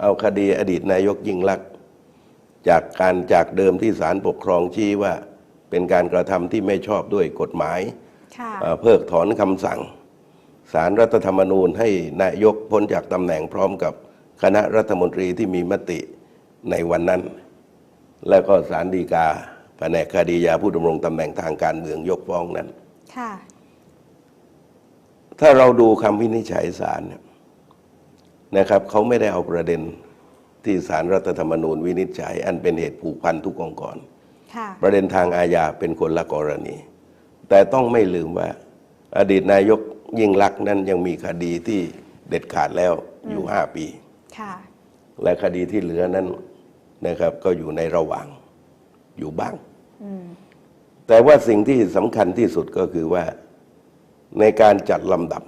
เอาคดีอดีตนายกยิ่งลักษณ์จากการจากเดิมที่ศาลปกครองชี้ว่า เป็นการกระทำที่ไม่ชอบด้วยกฎหมายค่ะเอ่อเพิกถอนคำสั่งสารรัฐธรรมนูญให้นายกพ้นจากตำแหน่งพร้อมกับคณะรัฐมนตรีที่มีมติในวันนั้น แล้วก็สารดีกาแผนกคดียาผู้ดำรงตำแหน่งทางการเมืองยกฟ้องนั้นค่ะถ้าเราดูคำวินิจฉัยศาลเนี่ย นะครับเขาไม่ได้เอาประเด็นที่สารรัฐธรรมนูญวินิจฉัย อันเป็นเหตุผูกพันทุกองค์กรค่ะประเด็นทางอาญาเป็นคนละกรณี แต่ต้องไม่ลืมว่า อดีตนายกยิ่งลักษณ์นั้นยังมีคดีที่เด็ดขาดแล้วอยู่ห้าปีค่ะและคดีที่เหลือนั้นนะครับก็อยู่ในระหว่างอยู่บ้างอืมแต่ว่าสิ่งที่สำคัญที่สุดก็คือว่าในการจัดลำดับ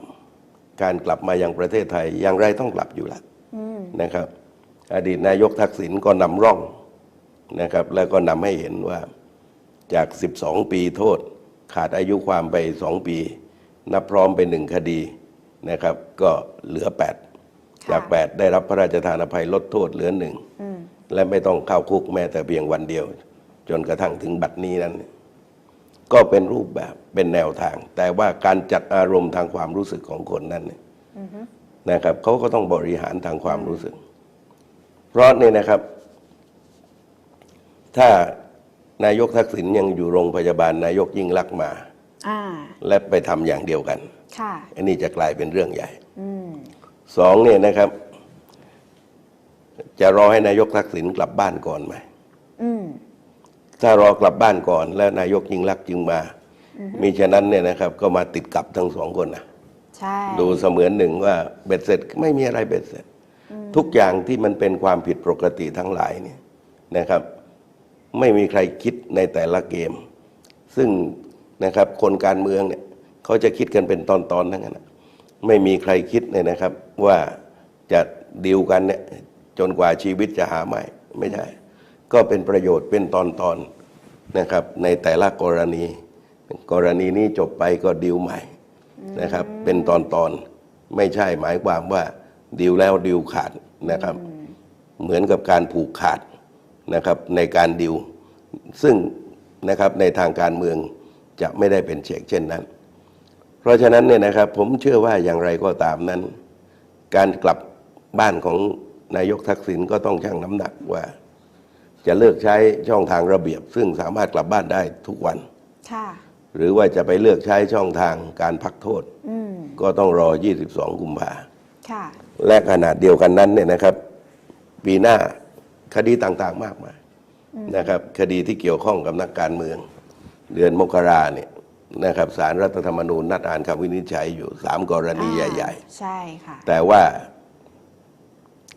การกลับมายังประเทศไทย อย่างไรต้องกลับอยู่แล้วอืมนะครับ อดีตนายกทักษิณก็นำร่องนะครับ แล้วก็นำให้เห็นว่าจาก 12 ปีโทษ ขาดอายุความไป 2 ปี นับพร้อมเป็นหนึ่งคดีนะครับ ก็เหลือ 8 จาก 8 ได้รับพระราชทานอภัยลดโทษเหลือหนึ่งอืมและไม่ต้องเข้าคุกแม้แต่เพียงวันเดียว จนกระทั่งถึงบัดนี้นั้น ก็เป็นรูปแบบเป็นแนวทาง แต่ว่าการจัดอารมณ์ทางความรู้สึกของคนนั้นเนี่ยอือฮึนะครับเขาก็ต้องบริหารทางความรู้สึก เพราะนี่นะครับ ถ้านายกทักษิณยังอยู่โรงพยาบาลนายกยิ่งลักษณ์มาอ่าและไปทำอย่างเดียวกันค่ะอันนี้จะกลายเป็นเรื่องใหญ่อืมสองเนี่ยนะครับ จะรอให้นายกทักษิณกลับบ้านก่อนไหมอืม ถ้ารอกลับบ้านก่อน แล้วนายกยิ่งลักษณ์จึงมา มีฉะนั้นเนี่ยนะครับก็มาติดกับทั้งสองคนนะใช่ดูเสมือนหนึ่งว่าเบ็ดเสร็จไม่มีอะไรเบ็ดเสร็จ ทุกอย่างที่มันเป็นความผิดปกติทั้งหลายเนี่ยนะครับ ไม่มีใครคิดในแต่ละเกม ซึ่งนะครับคนการเมืองเนี่ยเขาจะคิดกันเป็นตอนๆทั้งนั้นนะไม่มีใครคิดเลยนะครับว่าจะดีลกันเนี่ยจนกว่าชีวิตจะหาใหม่ไม่ใช่ ก็เป็นประโยชน์เป็นตอนๆนะครับ ในแต่ละกรณี กรณีนี้จบไปก็ดีลใหม่นะครับ เป็นตอนๆไม่ใช่หมายความว่าดีลแล้วดีลขาดนะครับ เหมือนกับการผูกขาดนะครับในการดิว ซึ่งนะครับในทางการเมืองจะไม่ได้เป็นเชกเช่นนั้น เพราะฉะนั้นเนี่ยนะครับผมเชื่อว่าอย่างไรก็ตามนั้น การกลับบ้านของนายกทักษิณก็ต้องชั่งน้ำหนักว่า จะเลือกใช้ช่องทางระเบียบ ซึ่งสามารถกลับบ้านได้ทุกวัน ค่ะ หรือว่าจะไปเลือกใช้ช่องทางการพักโทษ อืม ก็ต้องรอ 22 กุมภาค่ะ และขนาดเดียวกันนั้นเนี่ยนะครับ ปีหน้าคดีต่างๆมากมายนะครับ คดีที่เกี่ยวข้องกับนักการเมือง เดือนมกราเนี่ยนะครับสารรัฐธรรมนูญนัดอ่านคำวินิจฉัยอยู่สามกรณีใหญ่ใช่ค่ะๆแต่ว่า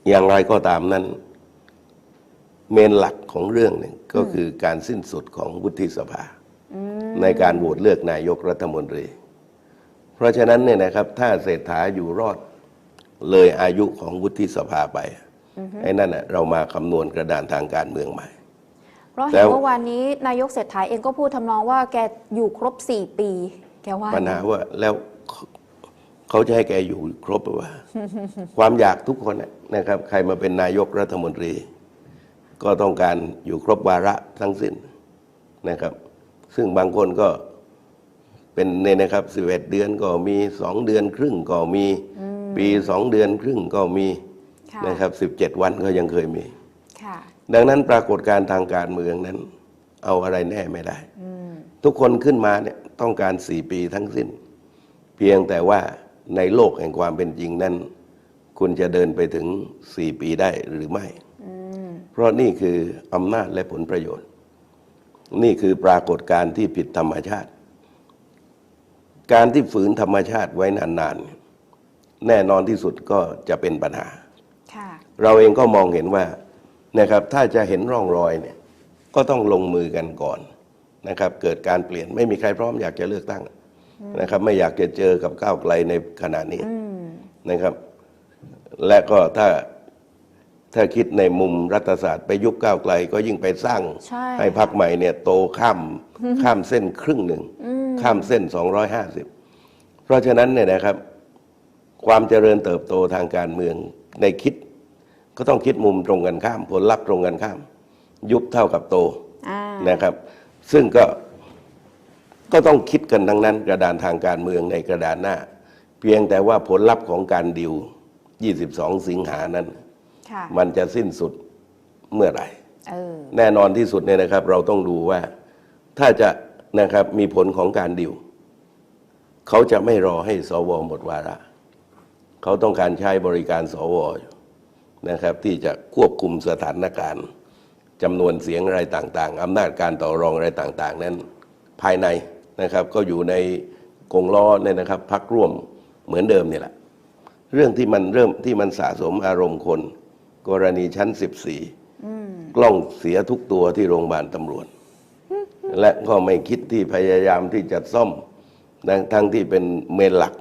อย่างไรก็ตามนั้น เมนหลักของเรื่องหนึ่งก็คือการสิ้นสุดของวุฒิสภาอืมในการโหวตเลือกนายกรัฐมนตรี เพราะฉะนั้นเนี่ยนะครับถ้าเศรษฐาอยู่รอดเลยอายุของวุฒิสภาไปไอ้นั่นน่ะเรามาคำนวณกระดานทางการเมืองใหม่เพราะแล้เห็นวเมื่อวานนี้นายกเศรษฐาเองก็พูดทำนองว่าแกอยู่ครบสี่ปี แกว่าปัญหาว่าแล้วเขาจะให้แกอยู่ครบหรือว่า ความอยากทุกคนน่ะนะครับ ใครมาเป็นนายกรัฐมนตรี ก็ต้องการอยู่ครบวาระทั้งสิ้นนะครับ ซึ่งบางคนก็เป็นเนี่ยนะครับสิบเอ็ดเดือนก็มีสองเดือนครึ่งก็มีปีสองเดือนครึ่งก็มีค่ะนะครับสิบเจ็ดวันก็ยังเคยมีค่ะดังนั้นปรากฏการณ์ทางการเมืองนั้น เอาอะไรแน่ไม่ได้อืมทุกคนขึ้นมาเนี่ยต้องการสี่ปีทั้งสิ้น เพียงแต่ว่าในโลกแห่งความเป็นจริงนั้น คุณจะเดินไปถึงสี่ปีได้หรือไม่อืม เพราะนี่คืออำนาจและผลประโยชน์ นี่คือปรากฏการณ์ที่ผิดธรรมชาติ การที่ฝืนธรรมชาติไว้นานๆ แน่นอนที่สุดก็จะเป็นปัญหาค่ะเราเองก็มองเห็นว่านะครับถ้าจะเห็นร่องรอยเนี่ยก็ต้องลงมือกันก่อนนะครับ เกิดการเปลี่ยนไม่มีใครพร้อมอยากจะเลือกตั้งนะครับ ไม่อยากจะเจอกับก้าวไกลในขณะนี้อืมนะครับ และก็ถ้า ถ้าคิดในมุมรัฐศาสตร์ไปยุบก้าวไกลก็ยิ่งไปสร้างใช่ให้พักใหม่เนี่ยโตข้ามข้ามเส้นครึ่งหนึ่งอืมข้ามเส้น 250 เพราะฉะนั้นเนี่ยนะครับ ความเจริญเติบโตทางการเมืองในคิด ก็ต้องคิดมุมตรงกันข้าม ผลลัพธ์ตรงกันข้าม ยุบเท่ากับโตอ่านะครับ ซึ่งก็ก็ต้องคิดกันทั้งนั้น กระดานทางการเมืองในกระดานหน้า เพียงแต่ว่าผลลัพธ์ของการดิว 22 สิงหานั้นค่ะ มันจะสิ้นสุดเมื่อไหร่เออแน่นอนที่สุดเนี่ยนะครับ เราต้องดูว่าถ้าจะนะครับมีผลของการดิวเขาจะไม่รอให้สวหมดวาระเขาต้องการใช้บริการสวอยู่นะครับ ที่จะควบคุมสถานการณ์จำนวนเสียงอะไรต่างๆอำนาจการต่อรองอะไรต่างๆ นั้นภายในนะครับ ก็อยู่ในกงล้อเนี่ยนะครับพักร่วมเหมือนเดิมนี่แหละ เรื่องที่มันเริ่มที่มันสะสมอารมณ์คน กรณีชั้น 14 กล้องเสียทุกตัวที่โรงพยาบาลตำรวจ และก็ไม่คิดที่พยายามที่จะซ่อมทั้งทั้งที่เป็นเมนหลัก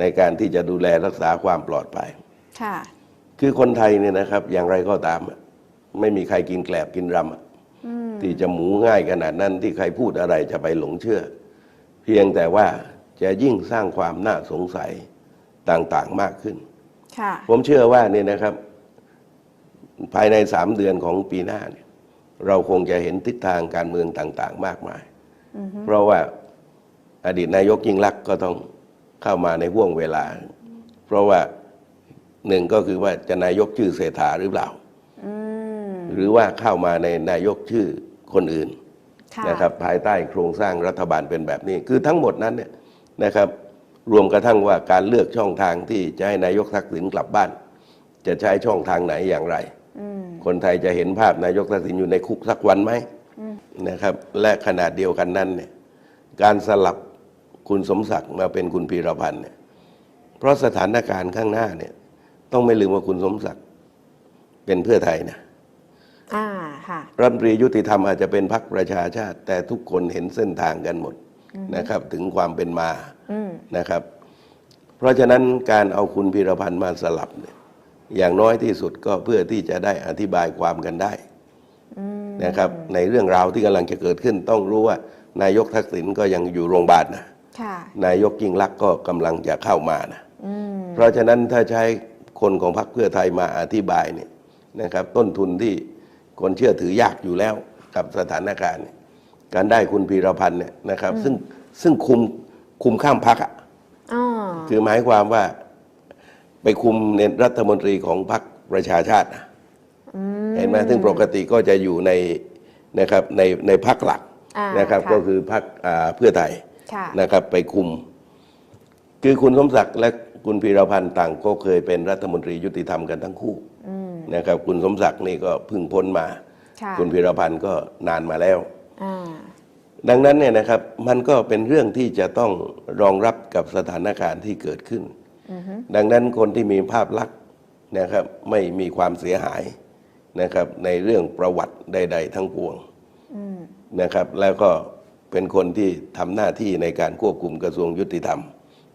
ในการที่จะดูแลรักษาความปลอดภัยค่ะคือคนไทยเนี่ยนะครับ อย่างไรก็ตามอะไม่มีใครกินแกลบกินรำอะที่จะหมูง่ายขนาดนั้นที่ใครพูดอะไรจะไปหลงเชื่อ เพียงแต่ว่าจะยิ่งสร้างความน่าสงสัยต่างๆมากขึ้นค่ะผมเชื่อว่าเนี่ยนะครับ ภายในสามเดือนของปีหน้าเนี่ยเราคงจะเห็นทิศทางการเมืองต่าง ๆ มากมาย เพราะว่าอดีตนายกยิ่งลักษณ์ก็ต้องเข้ามาในห่วงเวลา เพราะว่าหนึ่งก็คือว่าจะนายกชื่อเศรษฐาหรือเปล่าอืมหรือว่าเข้ามาในนายกชื่อคนอื่นค่ะนะครับภายใต้โครงสร้างรัฐบาลเป็นแบบนี้ คือทั้งหมดนั้นเนี่ยนะครับ รวมกระทั่งว่าการเลือกช่องทางที่จะให้นายกทักษิณกลับบ้าน จะใช้ช่องทางไหนอย่างไรอืม คนไทยจะเห็นภาพนายกทักษิณอยู่ในคุกสักวันไหมนะครับ และขนาดเดียวกันนั้นเนี่ยการสลับคุณสมศักดิ์มาเป็นคุณพีรพันธ์เนี่ยเพราะสถานการณ์ข้างหน้าเนี่ย ต้องไม่ลืมว่าคุณสมศักดิ์เป็นเพื่อไทยนะอ่าค่ะรัฐมนตรียุติธรรมอาจจะเป็นพรรคประชาชาติ แต่ทุกคนเห็นเส้นทางกันหมดนะครับ ถึงความเป็นมาอืมนะครับ เพราะฉะนั้นการเอาคุณพีรพันธ์มาสลับเนี่ย อย่างน้อยที่สุดก็เพื่อที่จะได้อธิบายความกันได้นะครับในเรื่องราวที่กำลังจะเกิดขึ้นต้องรู้ว่านายกทักษิณก็ยังอยู่โรงพยาบาลนะค่ะนายกยิ่งลักษณ์ก็กำลังจะเข้ามานะอืมเพราะฉะนั้นถ้าใช้คนของพรรคเพื่อไทยมาอธิบายเนี่ยนะครับ ต้นทุนที่คนเชื่อถือยากอยู่แล้วกับสถานการณ์เนี่ยการได้คุณพีรพันธ์เนี่ยนะครับ ซึ่งซึ่งคุมคุมข้ามพักอะอ๋อคือหมายความว่าไป คุมในรัฐมนตรีของพรรคประชาชาตินะเห็นไหมซึ่งปกติก็จะอยู่ในนะครับในในพรรคหลักอ่านะครับค่ะก็คือพรรคอ่าเพื่อไทยค่ะนะครับ ไปคุม คือคุณสมศักดิ์และคุณพีรพันธ์ต่างก็เคยเป็นรัฐมนตรียุติธรรมกันทั้งคู่นะครับ คุณสมศักดิ์นี่ก็เพึ่งพ้นมาค่ะคุณพีรพันธ์ก็นานมาแล้วอ่าดังนั้นเนี่ยนะครับมันก็เป็นเรื่องที่จะต้องรองรับกับสถานการณ์ที่เกิดขึ้น ดังนั้นคนที่มีภาพลักษณ์นะครับไม่มีความเสียหายนะครับ ในเรื่องประวัติใด ๆ ทั้งปวงนะครับ แล้วก็เป็นคนที่ทำหน้าที่ในการควบคุมกระทรวงยุติธรรม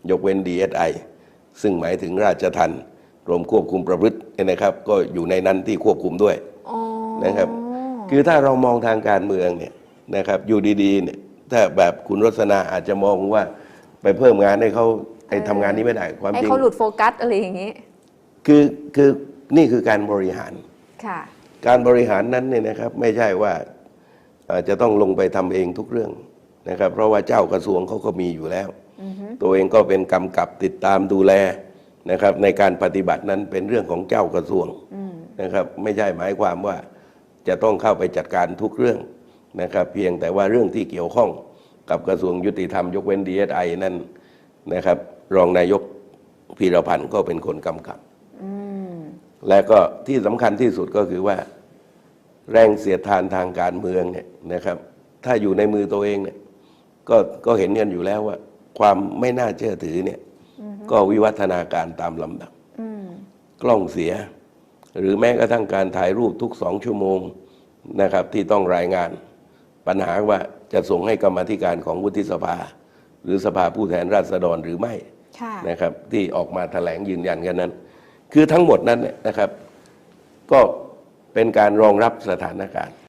ยกเว้น DSI ซึ่งหมายถึงราชทัณฑ์กรมควบคุมประพฤติเนี่ยนะครับ ก็อยู่ในนั้นที่ควบคุมด้วยอ๋อนะครับ คือถ้าเรามองทางการเมืองเนี่ยนะครับอยู่ดีๆเนี่ยถ้าแบบคุณรสนาอาจจะมองว่าไปเพิ่มงานให้เขา ไอ้ทำงานนี้ไม่ได้ความให้จริง เขาหลุดโฟกัสอะไรอย่างนี้ คือคือนี่คือการบริหาร ค่ะ การบริหารนั้นเนี่ยนะครับไม่ใช่ว่าเอ่อจะต้องลงไปทำเองทุกเรื่องนะครับ เพราะว่าเจ้ากระทรวงเขาก็มีอยู่แล้ว ตัวเองก็เป็นกำกับติดตามดูแลนะครับ ในการปฏิบัตินั้นเป็นเรื่องของเจ้ากระทรวงนะครับ ไม่ใช่หมายความว่าจะต้องเข้าไปจัดการทุกเรื่องนะครับ เพียงแต่ว่าเรื่องที่เกี่ยวข้องกับกระทรวงยุติธรรมยกเว้นดีเอสไอนั่นนะครับ รองนายกพีรพันธ์ก็เป็นคนกำกับ และก็ที่สำคัญที่สุดก็คือว่า แรงเสียดทานทางการเมืองเนี่ยนะครับ ถ้าอยู่ในมือตัวเองเนี่ยก็ก็เห็นกันอยู่แล้วว่า ความไม่น่าเชื่อถือเนี่ย ก็วิวัฒนาการตามลำดับอืมกล้องเสีย หรือแม้กระทั่งการถ่ายรูปทุกสองชั่วโมงนะครับ ที่ต้องรายงาน ปัญหาว่าจะส่งให้กรรมาธิการของวุฒิสภา หรือสภาผู้แทนราษฎรหรือไม่ค่ะ นะครับที่ออกมาแถลงยืนยันกันนั้น คือทั้งหมดนั้นนะครับ ก็เป็นการรองรับสถานการณ์